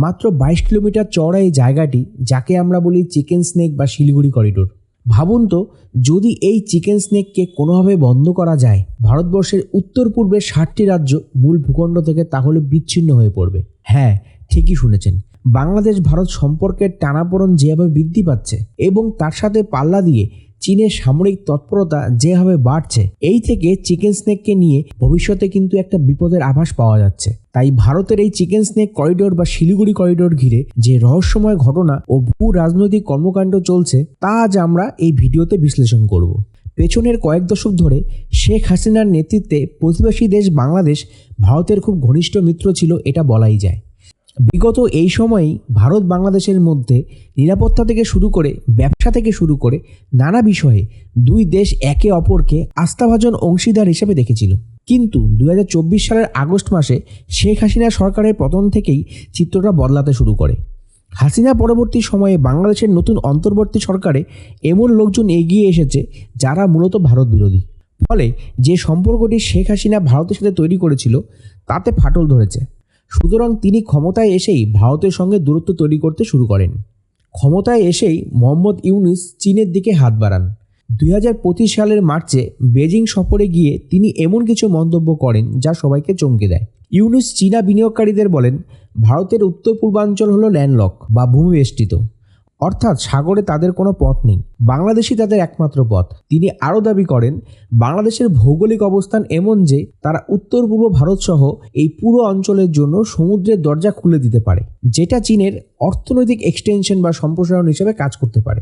মাত্র বাইশ কিলোমিটার চড়া এই জায়গাটি, যাকে আমরা বলি চিকেন স্নেক বা শিলিগুড়ি করিডোর। ভাবুন তো, যদি এই চিকেন স্নেককে কোনোভাবে বন্ধ করা যায়, ভারতবর্ষের উত্তর পূর্বের ষাটটি রাজ্য মূল ভূখণ্ড থেকে তাহলে বিচ্ছিন্ন হয়ে পড়বে। হ্যাঁ ঠিকই শুনেছেন। বাংলাদেশ ভারত সম্পর্কের টানাপোড়ন যেভাবে বৃদ্ধি পাচ্ছে এবং তার সাথে পাল্লা দিয়ে চীনের সামরিক তৎপরতা যেভাবে বাড়ছে, এই থেকে চিকেন স্নেককে নিয়ে ভবিষ্যতে কিন্তু একটা বিপদের আভাস পাওয়া যাচ্ছে। তাই ভারতের এই চিকেন স্নেক করিডোর বা শিলিগুড়ি করিডোর ঘিরে যে রহস্যময় ঘটনা ও ভূ রাজনৈতিক কর্মকাণ্ড চলছে, তা আজ আমরা এই ভিডিওতে বিশ্লেষণ করব। পেছনের কয়েক দশক ধরে শেখ হাসিনার নেতৃত্বে প্রতিবেশী দেশ বাংলাদেশ, ভারতের খুব ঘনিষ্ঠ মিত্র ছিল এটা বলাই যায়। বিগত এই সময়েই ভারত বাংলাদেশের মধ্যে নিরাপত্তা থেকে শুরু করে ব্যবসা থেকে শুরু করে নানা বিষয়ে দুই দেশ একে অপরকে আস্থাভাজন অংশীদার হিসেবে দেখেছিল। কিন্তু দু হাজার চব্বিশ সালের আগস্ট মাসে শেখ হাসিনা সরকারের পতন থেকেই চিত্রটা বদলাতে শুরু করে। হাসিনা পরবর্তী সময়ে বাংলাদেশের নতুন অন্তর্বর্তী সরকারে এমন লোকজন এগিয়ে এসেছে যারা মূলত ভারত বিরোধী। ফলে যে সম্পর্কটি শেখ হাসিনা ভারতের সাথে তৈরি করেছিল, তাতে ফাটল ধরেছে। সুতরাং তিনি ক্ষমতায় এসেই ভারতের সঙ্গে দূরত্ব তৈরি করতে শুরু করেন। ক্ষমতায় এসেই মোহাম্মদ ইউনুস চীনের দিকে হাত বাড়ান। দুই হাজার পঁচিশ সালের মার্চে বেজিং সফরে গিয়ে তিনি এমন কিছু মন্তব্য করেন যা সবাইকে চমকে দেয়। ইউনুস চীনা বিনিয়োগকারীদের বলেন, ভারতের উত্তর পূর্বাঞ্চল হল ল্যান্ডলক বা ভূমিবেষ্টিত। অর্থাৎ সাগরে তাদের কোনো পথ নেই। বাংলাদেশই তাদের একমাত্র পথ। তিনি আরও দাবি করেন, বাংলাদেশের ভৌগোলিক অবস্থান এমন যে তারা উত্তর পূর্ব ভারতসহ এই পুরো অঞ্চলের জন্য সমুদ্রের দরজা খুলে দিতে পারে, যেটা চীনের অর্থনৈতিক এক্সটেনশন বা সম্প্রসারণ হিসেবে কাজ করতে পারে।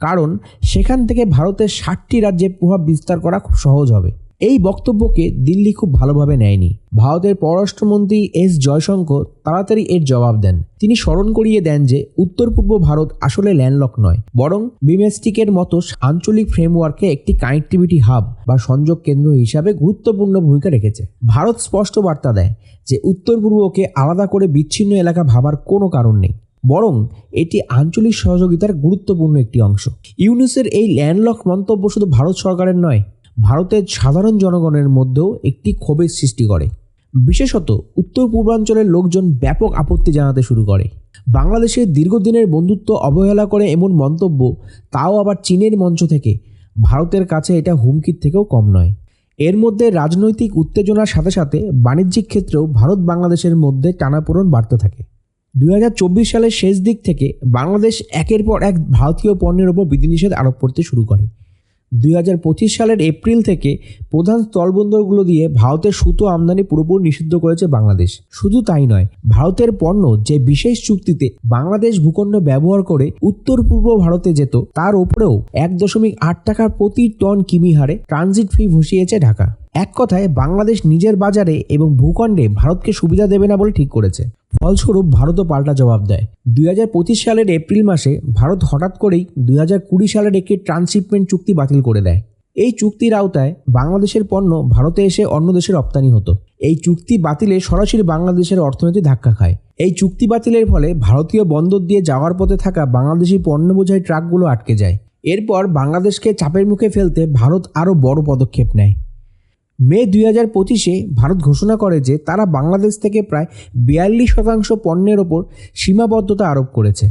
কারণ সেখান থেকে ভারতের ষাটটি রাজ্যে প্রভাব বিস্তার করা খুব সহজ হবে। এই বক্তব্যকে দিল্লি খুব ভালোভাবে নেয়নি। ভারতের পররাষ্ট্রমন্ত্রী এস জয়শঙ্কর তাড়াতাড়ি এর জবাব দেন। তিনি স্মরণ করিয়ে দেন যে উত্তর পূর্ব ভারত আসলে ল্যান্ডলক নয়, বরং বিমেস্টিকের মতো আঞ্চলিক ফ্রেমওয়ার্কে একটি কানেক্টিভিটি হাব বা সংযোগ কেন্দ্র হিসাবে গুরুত্বপূর্ণ ভূমিকা রেখেছে। ভারত স্পষ্ট বার্তা দেয় যে উত্তর পূর্বকে আলাদা করে বিচ্ছিন্ন এলাকা ভাবার কোনো কারণ নেই, বরং এটি আঞ্চলিক সহযোগিতার গুরুত্বপূর্ণ একটি অংশ। ইউনুসের এই ল্যান্ডলক মন্তব্য শুধু ভারত সরকারের নয় ভারতের সাধারণ জনগণের মধ্যেও একটি ক্ষোভের সৃষ্টি করে। বিশেষত উত্তর পূর্বাঞ্চলের লোকজন ব্যাপক আপত্তি জানাতে শুরু করে। বাংলাদেশের দীর্ঘদিনের বন্ধুত্ব অবহেলা করে এমন মন্তব্য, তাও আবার চীনের মঞ্চ থেকে। ভারতের কাছে এটা হুমকির থেকেও কম নয়। এর মধ্যে রাজনৈতিক উত্তেজনার সাথে সাথে বাণিজ্যিক ক্ষেত্রেও ভারত বাংলাদেশের মধ্যে টানাপোড়ন বাড়তে থাকে। দু হাজার চব্বিশ সালের শেষ দিক থেকে বাংলাদেশ একের পর এক ভারতীয় পণ্যের ওপর বিধিনিষেধ আরোপ করতে শুরু করে। দুই হাজার পঁচিশ সালের এপ্রিল থেকে প্রধান স্থলবন্দরগুলো দিয়ে ভারতের সুতো আমদানি পুরোপুরি নিষিদ্ধ করেছে বাংলাদেশ। শুধু তাই নয়, ভারতের পণ্য যে বিশেষ চুক্তিতে বাংলাদেশ ভূখণ্ড ব্যবহার করে উত্তর পূর্ব ভারতে যেত, তার ওপরেও এক দশমিক আট টাকার প্রতি টন কিমি হারে ট্রানজিট ফি ভসিয়েছে ঢাকা। এক কথায়, বাংলাদেশ নিজের বাজারে এবং ভূখণ্ডে ভারতকে সুবিধা দেবে না বলে ঠিক করেছে। ফলস্বরূপ, ভারতও পাল্টা জবাব দেয়। দুই হাজার পঁচিশ সালের এপ্রিল মাসে ভারত হঠাৎ করেই দুই হাজার কুড়ি সালের একটি ট্রান্সশিপমেন্ট চুক্তি বাতিল করে দেয়। এই চুক্তির আওতায় বাংলাদেশের পণ্য ভারতে এসে অন্য দেশে রপ্তানি হতো। এই চুক্তি বাতিলে সরাসরি বাংলাদেশের অর্থনীতি ধাক্কা খায়। এই চুক্তি বাতিলের ফলে ভারতীয় বন্দর দিয়ে যাওয়ার পথে থাকা বাংলাদেশি পণ্য বোঝাই ট্রাকগুলো আটকে যায়। এরপর বাংলাদেশকে চাপের মুখে ফেলতে ভারত আরও বড় পদক্ষেপ নেয়। মে দুই হাজার পঁচিশে ভারত ঘোষণা করে যে তারা বাংলাদেশ থেকে প্রায় বিয়াল্লিশ শতাংশ পণ্যের ওপর সীমাবদ্ধতা আরোপ করেছে।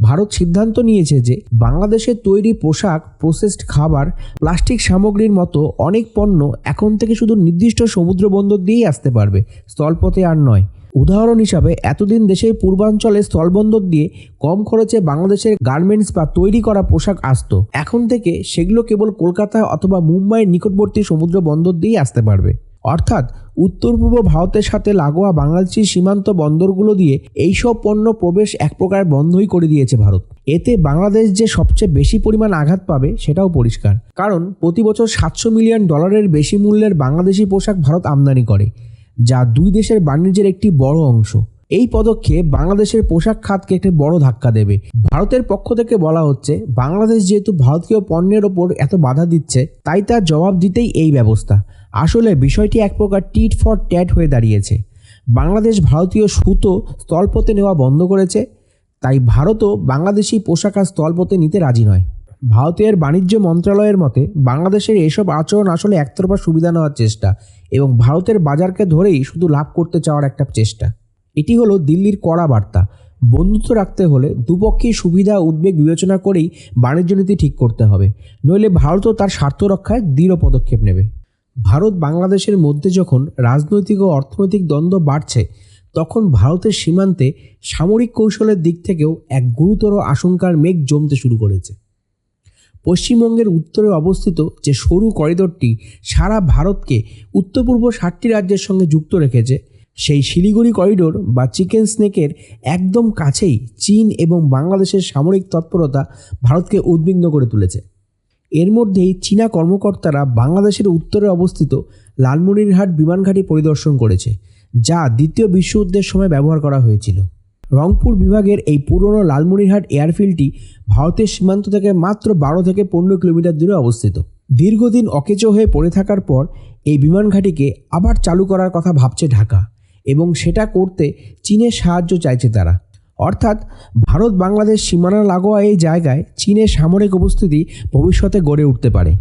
ভারত সিদ্ধান্ত নিয়েছে যে বাংলাদেশের তৈরি পোশাক, প্রসেসড খাবার, প্লাস্টিক সামগ্রীর মতো অনেক পণ্য এখন থেকে শুধু নির্দিষ্ট সমুদ্র বন্দর দিয়েই আসতে পারবে। স্থলপথে আর নয় উদাহরণ হিসাবে, এতদিন দেশের পূর্বাঞ্চলে স্থলবন্দর দিয়ে কম খরচে বাংলাদেশের গার্মেন্টস বা তৈরি করা পোশাক আসতো। এখন থেকে সেগুলো কেবল কলকাতা অথবা মুম্বাইয়ের নিকটবর্তী সমুদ্র বন্দর দিয়েই আসতে পারবে। অর্থাৎ উত্তর পূর্ব ভারতের সাথে লাগোয়া বাংলাদেশি সীমান্ত বন্দরগুলো দিয়ে এইসব পণ্য প্রবেশ এক প্রকার বন্ধই করে দিয়েছে ভারত। এতে বাংলাদেশ যে সবচেয়ে বেশি পরিমাণ আঘাত পাবে, সেটাও পরিষ্কার। কারণ, প্রতি বছর সাতশো মিলিয়ন ডলারের বেশি মূল্যের বাংলাদেশি পোশাক ভারত আমদানি করে। যা দুই দেশের বাণিজ্যের একটি বড় অংশ। এই পদক্ষেপ বাংলাদেশের পোশাক খাতকে একটি বড় ধাক্কা দেবে। ভারতের পক্ষ থেকে বলা হচ্ছে, বাংলাদেশ যেহেতু ভারতীয় পণ্যের ওপর এত বাধা দিচ্ছে, তাই তার জবাব দিতেই এই ব্যবস্থা। আসলে বিষয়টি এক প্রকার টিট ফর ট্যাট হয়ে দাঁড়িয়েছে। বাংলাদেশ ভারতীয় সুতো স্থলপথে নেওয়া বন্ধ করেছে, তাই ভারতও বাংলাদেশি পোশাক আর স্থলপথে নিতে রাজি নয়। ভারতের বাণিজ্য মন্ত্রণালয়ের মতে, বাংলাদেশের এসব আচরণ আসলে একতরফা সুবিধা নেওয়ার চেষ্টা এবং ভারতের বাজারকে ধরেই শুধু লাভ করতে চাওয়ার একটা চেষ্টা। এটি হলো দিল্লির কড়া বার্তা। বন্ধুত্ব রাখতে হলে দুপক্ষেই সুবিধা উদ্বেগ বিবেচনা করেই বাণিজ্য নীতি ঠিক করতে হবে। নইলে ভারতও তার স্বার্থ রক্ষায় দৃঢ় পদক্ষেপ নেবে। ভারত বাংলাদেশের মধ্যে যখন রাজনৈতিক ও অর্থনৈতিক দ্বন্দ্ব বাড়ছে, তখন ভারতের সীমান্তে সামরিক কৌশলের দিক থেকেও এক গুরুতর আশঙ্কার মেঘ জমতে শুরু করেছে। পশ্চিমবঙ্গের উত্তরে অবস্থিত যে সরু করিডোরটি সারা ভারতকে উত্তর পূর্ব ষাটটি রাজ্যের সঙ্গে যুক্ত রেখেছে, সেই শিলিগুড়ি করিডোর বা চিকেন স্নেকের একদম কাছেই চীন এবং বাংলাদেশের সামরিক তৎপরতা ভারতকে উদ্বিগ্ন করে তুলেছে। এর মধ্যেই চীনা কর্মকর্তারা বাংলাদেশের উত্তরে অবস্থিত লালমনিরহাট বিমানঘাটি পরিদর্শন করেছে, যা দ্বিতীয় বিশ্বযুদ্ধের সময় ব্যবহার করা হয়েছিল। রংপুর বিভাগের এই পুরনো লালমনিরহাট এয়ারফিল্ডটি ভারতের সীমান্ত থেকে মাত্র বারো থেকে পনেরো কিলোমিটার দূরে অবস্থিত। দীর্ঘদিন অকেচো হয়ে পড়ে থাকার পর এই বিমানঘাটিকে আবার চালু করার কথা ভাবছে ঢাকা এবং সেটা করতে চীনের সাহায্য চাইছে তারা। অর্থাৎ ভারত বাংলাদেশ সীমানা লাগোয়া এই জায়গায় চীনের সামরিক উপস্থিতি ভবিষ্যতে গড়ে উঠতে পারে।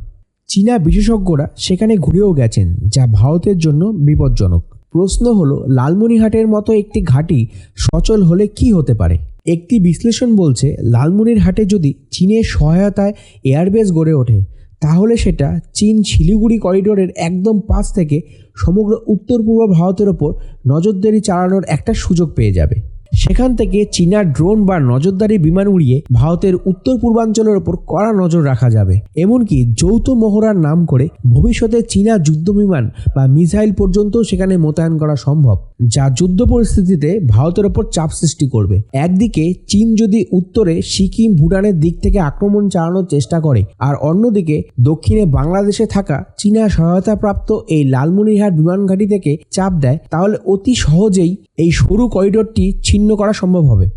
চীনা বিশেষজ্ঞরা সেখানে ঘুরেও গেছেন, যা ভারতের জন্য বিপজ্জনক। প্রশ্ন হল, লালমনিরহাটের মতো একটি ঘাঁটি সচল হলে কি হতে পারে? একটি বিশ্লেষণ বলছে, লালমনিরহাটে যদি চীনের সহায়তায় এয়ারবেস গড়ে ওঠে, তাহলে সেটা চীন শিলিগুড়ি করিডোরের একদম পাশ থেকে সমগ্র উত্তর পূর্ব ভারতের ওপর নজরদারি চালানোর একটা সুযোগ পেয়ে যাবে। সেখান থেকে চীনা ড্রোন বা নজরদারি বিমান উড়িয়ে ভারতের উত্তর পূর্বাঞ্চলের ওপর কড়া নজর রাখা যাবে। এমনকি যৌথ মহড়ার নাম করে ভবিষ্যতে চীনা যুদ্ধ বিমান বা মিসাইল পর্যন্ত সেখানে মোতায়েন করা সম্ভব, যা যুদ্ধ পরিস্থিতিতে ভারতের ওপর চাপ সৃষ্টি করবে। একদিকে, চীন যদি উত্তরে সিকিম ভুটানের দিক থেকে আক্রমণ চালানোর চেষ্টা করে, আর অন্যদিকে দক্ষিণে বাংলাদেশে থাকা চীনা সহায়তাপ্রাপ্ত এই লালমনিরহাট বিমান ঘাঁটি থেকে চাপ দেয়, তাহলে অতি সহজেই এই সরু করিডোরটি ছিন্ন করা সম্ভব হবে।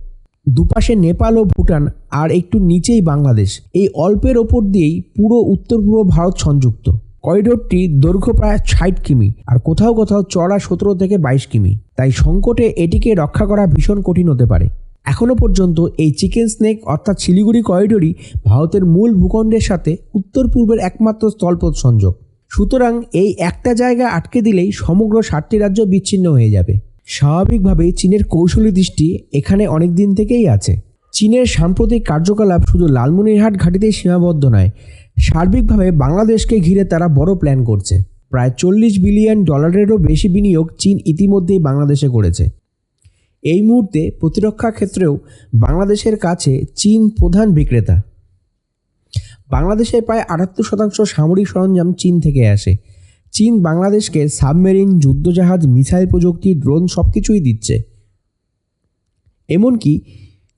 দুপাশে নেপাল ও ভুটান, আর একটু নিচেই বাংলাদেশ। এই অল্পের ওপর দিয়েই পুরো উত্তর পূর্ব ভারত সংযুক্ত। করিডোরটি দৈর্ঘ্য প্রায় ষাট কিমি, আর কোথাও কোথাও চড়া সতেরো থেকে বাইশ কিমি। তাই সংকটে এটিকে রক্ষা করা ভীষণ কঠিন হতে পারে। এখনও পর্যন্ত এই চিকেন স্নেক, অর্থাৎ শিলিগুড়ি করিডোরই ভারতের মূল ভূখণ্ডের সাথে উত্তর পূর্বের একমাত্র স্থলপথ সংযোগ। সুতরাং এই একটা জায়গা আটকে দিলেই সমগ্র ষাটটি রাজ্য বিচ্ছিন্ন হয়ে যাবে। স্বাভাবিকভাবেই চীনের কৌশলী দৃষ্টি এখানে অনেক দিন থেকেই আছে। চীনের সাম্প্রতিক কার্যকলাপ শুধু লালমনিরহাট ঘাটিতেই সীমাবদ্ধ নয়, সার্বিকভাবে বাংলাদেশকে ঘিরে তারা বড় প্ল্যান করছে। প্রায় চল্লিশ বিলিয়ন ডলারেরও বেশি বিনিয়োগ চীন ইতিমধ্যেই বাংলাদেশে করেছে। এই মুহূর্তে প্রতিরক্ষা ক্ষেত্রেও বাংলাদেশের কাছে চীন প্রধান বিক্রেতা। বাংলাদেশের প্রায় আটাত্তর শতাংশ সামরিক সরঞ্জাম চীন থেকে আসে। চীন বাংলাদেশকে সাবমেরিন, যুদ্ধজাহাজ, মিসাইল প্রযুক্তি, ড্রোন সব কিছুই দিচ্ছে। এমনকি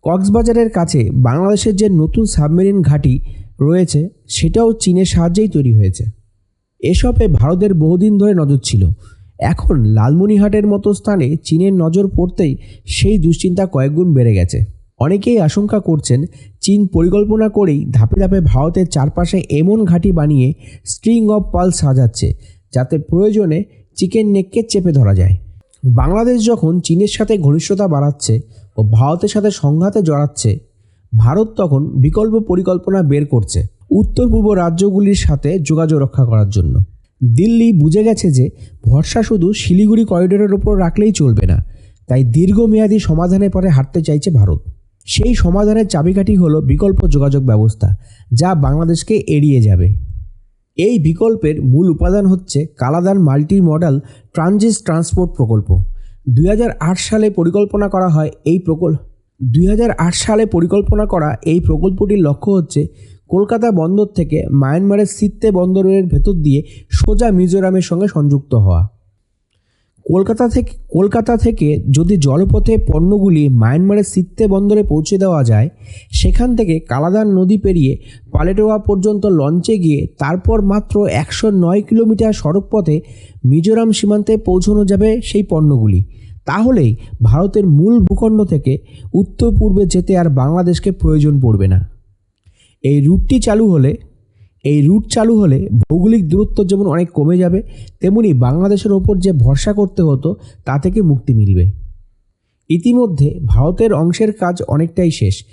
কক্সবাজারের কাছে বাংলাদেশের যে নতুন সাবমেরিন ঘাঁটি রয়েছে, সেটাও চীনের সাহায্যেই তৈরি হয়েছে। এসবে ভারতের বহুদিন ধরে নজর ছিল। এখন লালমনিহাটের মতো স্থানে চীনের নজর পড়তেই সেই দুশ্চিন্তা কয়েকগুণ বেড়ে গেছে। অনেকেই আশঙ্কা করছেন, চীন পরিকল্পনা করেই ধাপে ধাপে ভারতের চারপাশে এমন ঘাঁটি বানিয়ে স্ট্রিং অফ পালস সাজাচ্ছে যাতে প্রয়োজনে চিকেন নেককে চেপে ধরা যায়। বাংলাদেশ যখন চীনের সাথে ঘনিষ্ঠতা বাড়াচ্ছে ও ভারতের সাথে সংঘাতে জড়াচ্ছে, ভারত তখন বিকল্প পরিকল্পনা বের করছে উত্তর পূর্ব রাজ্যগুলির সাথে যোগাযোগ রক্ষা করার জন্য। দিল্লি বুঝে গেছে যে ভরসা শুধু শিলিগুড়ি করিডোরের ওপর রাখলেই চলবে না, তাই দীর্ঘমেয়াদী সমাধানের পরে হাঁটতে চাইছে ভারত। সেই সমাধানের চাবিকাঠি হলো বিকল্প যোগাযোগ ব্যবস্থা, যা বাংলাদেশকে এড়িয়ে যাবে। এই বিকল্পের মূল উপাদান হচ্ছে Kaladan multi modal transit transport প্রকল্প। দুই হাজার আট সালে পরিকল্পনা করা হয় এই প্রকল্প দুই হাজার আট সালে পরিকল্পনা করা এই প্রকল্পটির লক্ষ্য হচ্ছে কলকাতা বন্দর থেকে মায়ানমারের সিত্তে বন্দরের ভেতর দিয়ে সোজা মিজোরামের সঙ্গে সংযুক্ত হওয়া। কলকাতা থেকে কলকাতা থেকে যদি জলপথে পণ্যগুলি মায়ানমারের সিত্তে বন্দরে পৌঁছে দেওয়া যায়, সেখান থেকে কালাদান নদী পেরিয়ে পালেটোয়া পর্যন্ত লঞ্চে গিয়ে তারপর মাত্র একশো নয় কিলোমিটার সড়কপথে মিজোরাম সীমান্তে পৌঁছানো যাবে সেই পণ্যগুলি। তাহলেই ভারতের মূল ভূখণ্ড থেকে উত্তর পূর্বে যেতে আর বাংলাদেশকে প্রয়োজন পড়বে না। এই রুটটি চালু হলে এই রুট চালু হলে ভৌগোলিক দূরত্ব যেমন অনেক কমে যাবে, তেমনি বাংলাদেশের ওপর যে ভরসা করতে হতো, তা থেকে মুক্তি মিলবে। ইতিমধ্যে ভারতের অংশের কাজ অনেকটাই শেষ।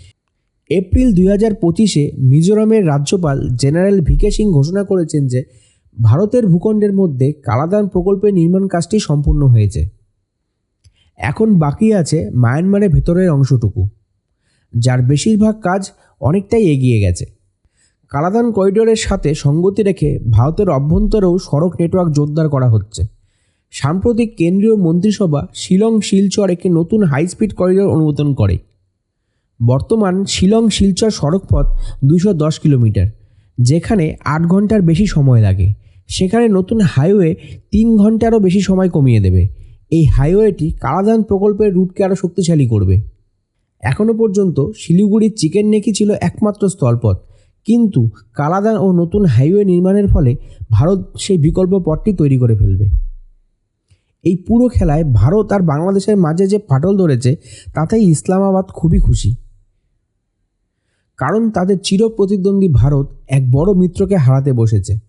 এপ্রিল দুই হাজার পঁচিশে মিজোরামের রাজ্যপাল জেনারেল ভিকে সিং ঘোষণা করেছেন যে, ভারতের ভূখণ্ডের মধ্যে কালাদান প্রকল্পের নির্মাণ কাজটি সম্পূর্ণ হয়েছে। এখন বাকি আছে মায়ানমারের ভেতরের অংশটুকু। যার বেশিরভাগ কাজ অনেকটাই এগিয়ে গেছে। কালাদান করিডোরের সাথে সঙ্গতি রেখে ভারতের অভ্যন্তরেও সড়ক নেটওয়ার্ক জোরদার করা হচ্ছে। সাম্প্রতিক কেন্দ্রীয় মন্ত্রিসভা শিলং শিলচর একটি নতুন হাইস্পিড করিডোর অনুমোদন করে। বর্তমান শিলং শিলচর সড়কপথ দুশো দশ কিলোমিটার, যেখানে আট ঘণ্টার বেশি সময় লাগে। সেখানে নতুন হাইওয়ে তিন ঘন্টারও বেশি সময় কমিয়ে দেবে। এই হাইওয়েটি কালাদান প্রকল্পের রুটকে আরও শক্তিশালী করবে। এখনও পর্যন্ত শিলিগুড়ির চিকেন নেকি ছিল একমাত্র স্থলপথ। কিন্তু কালাদান ও নতুন হাইওয়ে নির্মাণের ফলে ভারত সেই বিকল্প পথটি তৈরি করে ফেলবে। এই পুরো খেলায় ভারত আর বাংলাদেশের মাঝে যে ফাটল ধরেছে, তাতেই ইসলামাবাদ খুবই খুশি। কারণ তাদের চির প্রতিদ্বন্দ্বী ভারত এক বড় মিত্রকে হারাতে বসেছে।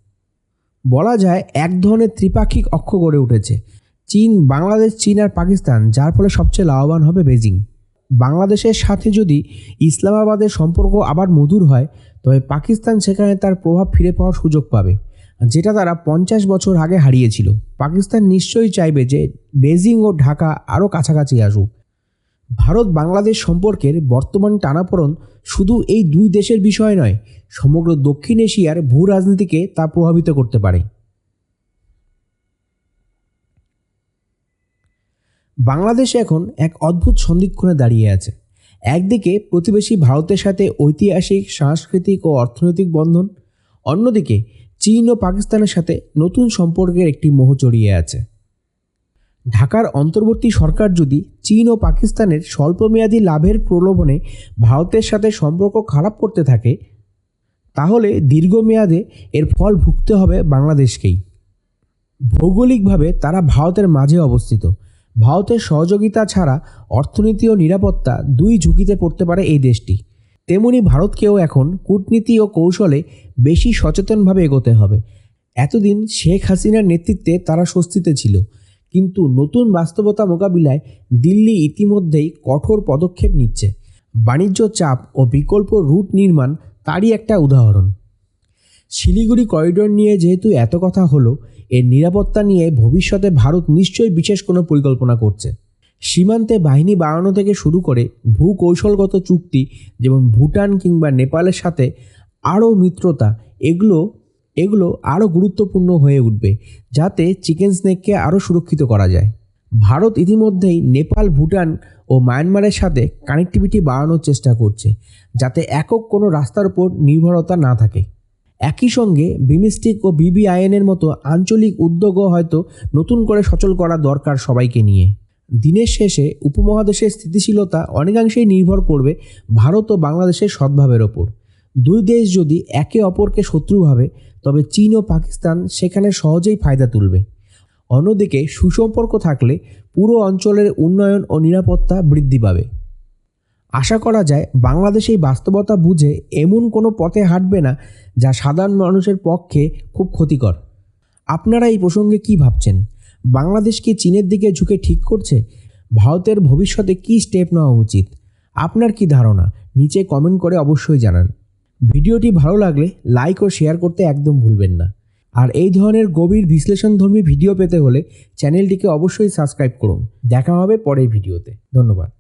বলা যায় এক ধরনের ত্রিপাক্ষিক অক্ষ গড়ে উঠেছে। চীন, বাংলাদেশ, চীন আর পাকিস্তান, যার ফলে সবচেয়ে লাভবান হবে বেজিং। বাংলাদেশের সাথে যদি ইসলামাবাদের সম্পর্ক আবার মধুর হয় তবে পাকিস্তান সেখানে তার প্রভাব ফিরে পাওয়ার সুযোগ পাবে, যেটা তারা পঞ্চাশ বছর আগে হারিয়েছিল। পাকিস্তান নিশ্চয়ই চাইবে যে বেজিং ও ঢাকা আরও কাছাকাছি আসুক। ভারত বাংলাদেশ সম্পর্কের বর্তমান টানাপোড়ন শুধু এই দুই দেশের বিষয় নয়, সমগ্র দক্ষিণ এশিয়ার ভূ রাজনীতিকে তা প্রভাবিত করতে পারে। বাংলাদেশ এখন এক অদ্ভুত সন্ধিক্ষণে দাঁড়িয়ে আছে। একদিকে প্রতিবেশী ভারতের সাথে ঐতিহাসিক, সাংস্কৃতিক ও অর্থনৈতিক বন্ধন, অন্যদিকে চীন ও পাকিস্তানের সাথে নতুন সম্পর্কের একটি মোহ জড়িয়ে আছে। ঢাকার অন্তর্বর্তী সরকার যদি চীন ও পাকিস্তানের স্বল্পমেয়াদী লাভের প্রলোভনে ভারতের সাথে সম্পর্ক খারাপ করতে থাকে, তাহলে দীর্ঘমেয়াদে এর ফল ভুগতে হবে বাংলাদেশকেই। ভৌগোলিকভাবে তারা ভারতের মাঝে অবস্থিত। ভারতের সহযোগিতা ছাড়া অর্থনীতি ও নিরাপত্তা দুই ঝুঁকিতে পড়তে পারে এই দেশটি। তেমনি ভারতকেও এখন কূটনীতি ও কৌশলে বেশি সচেতনভাবে এগোতে হবে। এতদিন শেখ হাসিনার নেতৃত্বে তারা স্বস্তিতে ছিল। কিন্তু নতুন বাস্তবতা মোকাবিলায় দিল্লি ইতিমধ্যেই কঠোর পদক্ষেপ নিচ্ছে। বাণিজ্য চাপ ও বিকল্প রুট নির্মাণ তারই একটা উদাহরণ। শিলিগুড়ি করিডোর নিয়ে যেহেতু এত কথা হলো এর নিরাপত্তা নিয়ে ভবিষ্যতে ভারত নিশ্চয়ই বিশেষ কোনো পরিকল্পনা করছে। সীমান্তে বাহিনী বাড়ানো থেকে শুরু করে ভূকৌশলগত চুক্তি যেমন ভুটান কিংবা নেপালের সাথে আরও মিত্রতা, এগুলো এগুলো আরও গুরুত্বপূর্ণ হয়ে উঠবে যাতে চিকেন স্নেককে আরও সুরক্ষিত করা যায়। ভারত ইতিমধ্যেই নেপাল, ভুটান ও মায়ানমারের সাথে কানেক্টিভিটি বাড়ানোর চেষ্টা করছে যাতে একক কোনো রাস্তার উপর নির্ভরতা না থাকে। একই সঙ্গে বিমিস্টিক ও বিবিআইএনের মতো আঞ্চলিক উদ্যোগও হয়তো নতুন করে সচল করা দরকার সবাইকে নিয়ে। দিনের শেষে উপমহাদেশের স্থিতিশীলতা অনেকাংশেই নির্ভর করবে ভারত ও বাংলাদেশের সদ্ভাবের ওপর। দুই দেশ যদি একে অপরকে শত্রু ভাবে, তবে চীন ও পাকিস্তান সেখানে সহজেই ফায়দা তুলবে। অন্যদিকে সুসম্পর্ক থাকলে পুরো অঞ্চলের উন্নয়ন ও নিরাপত্তা বৃদ্ধি পাবে। আশা করা যায় বাংলাদেশ এই বাস্তবতা বুঝে এমন কোনো পথে হাঁটবে না যা সাধারণ মানুষের পক্ষে খুব ক্ষতিকর। আপনারা এই প্রসঙ্গে কি ভাবছেন? বাংলাদেশ কি চীনের দিকে ঝুঁকে ঠিক করছে? ভারতের ভবিষ্যতে কি স্টেপ নেওয়া উচিত? আপনার কি ধারণা? নিচে কমেন্ট করে অবশ্যই জানান। ভিডিওটি ভালো লাগলে লাইক ও শেয়ার করতে একদম ভুলবেন না। আর এই ধরনের গভীর বিশ্লেষণধর্মী ভিডিও পেতে হলে চ্যানেলটিকে অবশ্যই সাবস্ক্রাইব করুন। দেখা হবে পরের ভিডিওতে। ধন্যবাদ।